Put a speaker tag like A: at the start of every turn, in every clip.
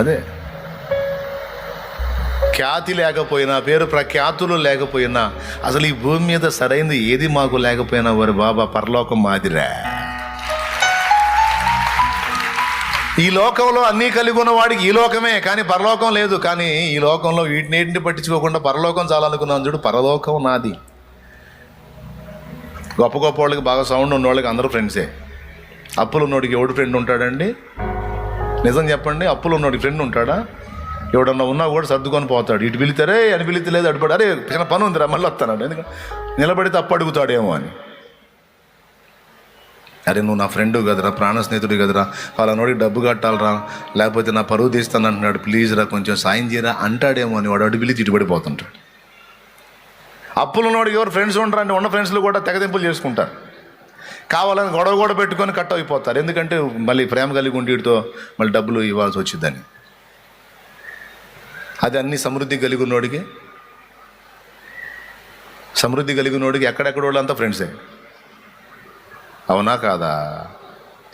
A: అదే. ఖ్యాతి లేకపోయినా పేరు ప్రఖ్యాతులు లేకపోయినా అసలు ఈ భూమి మీద సరైనది ఏది మాకు లేకపోయినా వారి బాబా పరలోకం మాదిరా. ఈ లోకంలో అన్నీ కలిగి ఉన్నవాడికి ఈ లోకమే కానీ పరలోకం లేదు. కానీ ఈ లోకంలో వీటినేటిని పట్టించుకోకుండా పరలోకం చాలనుకున్నాను చూడు పరలోకం నాది. గొప్ప గొప్ప వాళ్ళకి బాగా సౌండ్ ఉన్న వాళ్ళకి అందరూ ఫ్రెండ్సే అప్పులు ఉన్నోడికి ఎవడు ఫ్రెండ్ ఉంటాడండి? నిజం చెప్పండి అప్పులు ఉన్నాడు ఫ్రెండ్ ఉంటాడా? ఎవడన్నా ఉన్నా కూడా సర్దుకొని పోతాడు. ఇటు పిలితేరే అని పిలితే లేదు అడుపడు అరే చిన్న పని ఉందిరా మళ్ళీ వస్తానండి ఎందుకంటే నిలబడితే అప్పు అడుగుతాడేమో అని. అరే నువ్వు నా ఫ్రెండు కదరా ప్రాణ స్నేహితుడు కదరా వాళ్ళనోడికి డబ్బు కట్టాలరా లేకపోతే నా పరువు తీస్తాను అంటున్నాడు. ప్లీజ్ రా కొంచెం సాయం చేయరా అంటాడేమో అని వాడు అటు పిలిచి ఇటుపడిపోతుంటాడు అప్పులు ఉన్నోడికి ఎవరు ఫ్రెండ్స్ ఉంటారు అంటే ఉన్న ఫ్రెండ్స్లు కూడా తెగదింపులు చేసుకుంటారు. కావాలని గొడవ కూడా పెట్టుకొని కట్ అయిపోతారు. ఎందుకంటే మళ్ళీ ప్రేమ కలిగి ఉండేటితో మళ్ళీ డబ్బులు ఇవ్వాల్సి వచ్చిందని అది అన్ని సమృద్ధి కలిగి ఉన్నోడికి సమృద్ధి కలిగి ఉన్నోడికి ఎక్కడెక్కడ వాళ్ళంతా ఫ్రెండ్సే. అవునా కాదా?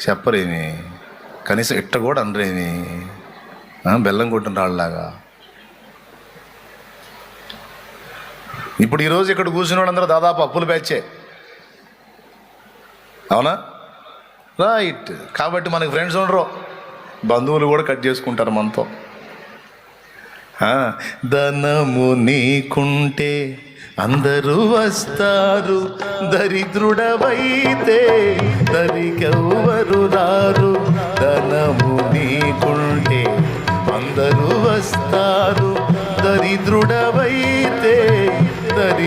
A: చెప్పరేమి? కనీసం ఇట్ట కూడా అనరేమి? బెల్లం కొట్టిన వాళ్ళలాగా ఇప్పుడు ఈరోజు ఇక్కడ కూర్చున్న వాళ్ళందరూ దాదాపు అప్పులు బ్యాచే. అవునా? రైట్ కాబట్టి మనకి ఫ్రెండ్స్ ఉండరు. బంధువులు కూడా కట్ చేసుకుంటారు మనతో. ధనము నీకుంటే అందరూ వస్తారు. దరిద్రుడవైతే దరికెవ్వరు రారు.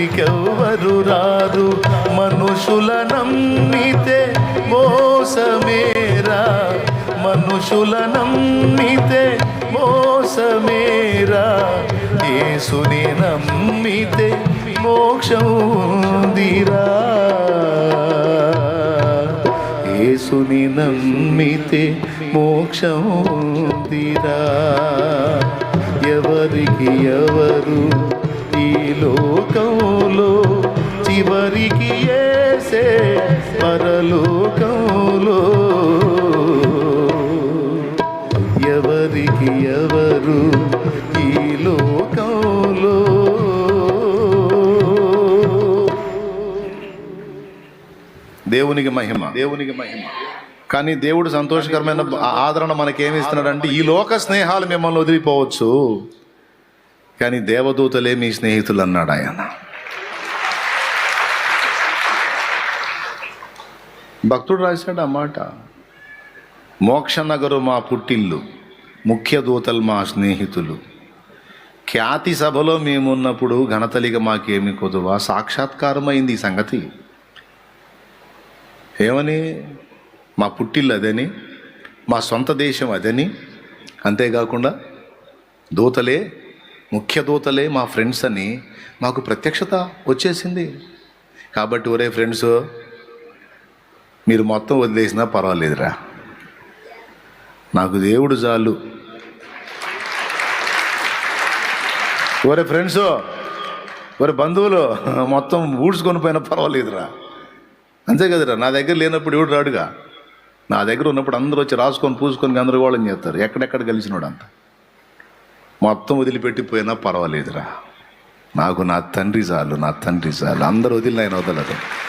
A: దరికెవ్వరు రారు మనుషుల నమ్మితే మోసమేరా మనుషుల నమ్మితే మోసమేరా యేసుని నమ్మితే మోక్షం ఉందిరా. యేసుని నమ్మితే మోక్షం ఉందిరా. ఎవరికి ఎవరు దేవునికి మహిమ. దేవునికి మహిమ. కానీ దేవుడు సంతోషకరమైన ఆదరణ మనకేమి ఇస్తున్నాడంటే ఈ లోక స్నేహాలు మిమ్మల్ని వదిలిపోవచ్చు. కానీ దేవదూతలే మీ స్నేహితులు అన్నాడు ఆయన. భక్తుడు రాశాడు ఆ మాట మోక్షనగరు మా పుట్టిల్లు ముఖ్య దూతలు మా స్నేహితులు. ఖ్యాతి సభలో మేమున్నప్పుడు ఘనతలిగా మాకేమి కొదువా? సాక్షాత్కారమైంది ఈ సంగతి. ఏమని? మా పుట్టిల్లు అదని? మా సొంత దేశం అదని? అంతేకాకుండా దూతలే ముఖ్య దూతలే మా ఫ్రెండ్స్ అని మాకు ప్రత్యక్షత వచ్చేసింది. కాబట్టి ఒరే ఫ్రెండ్స్ మీరు మొత్తం వదిలేసినా పర్వాలేదురా. నాకు దేవుడు చాలు. ఒరే ఫ్రెండ్స్ ఒరే బంధువులు మొత్తం ఊడ్చుకొని పోయినా పర్వాలేదురా. అంతే కదరా నా దగ్గర లేనప్పుడు ఎవడు రాడుగా? నా దగ్గర ఉన్నప్పుడు అందరూ వచ్చి రాసుకొని పూసుకొని గందరగోళం చేస్తారు. ఎక్కడెక్కడ కలిసినోడు అంత మొత్తం వదిలిపెట్టి పోయినా పర్వాలేదురా. నాకు నా తండ్రి చాలు నా తండ్రి చాలు. అందరూ వదిలిన ఆయన వదలరు.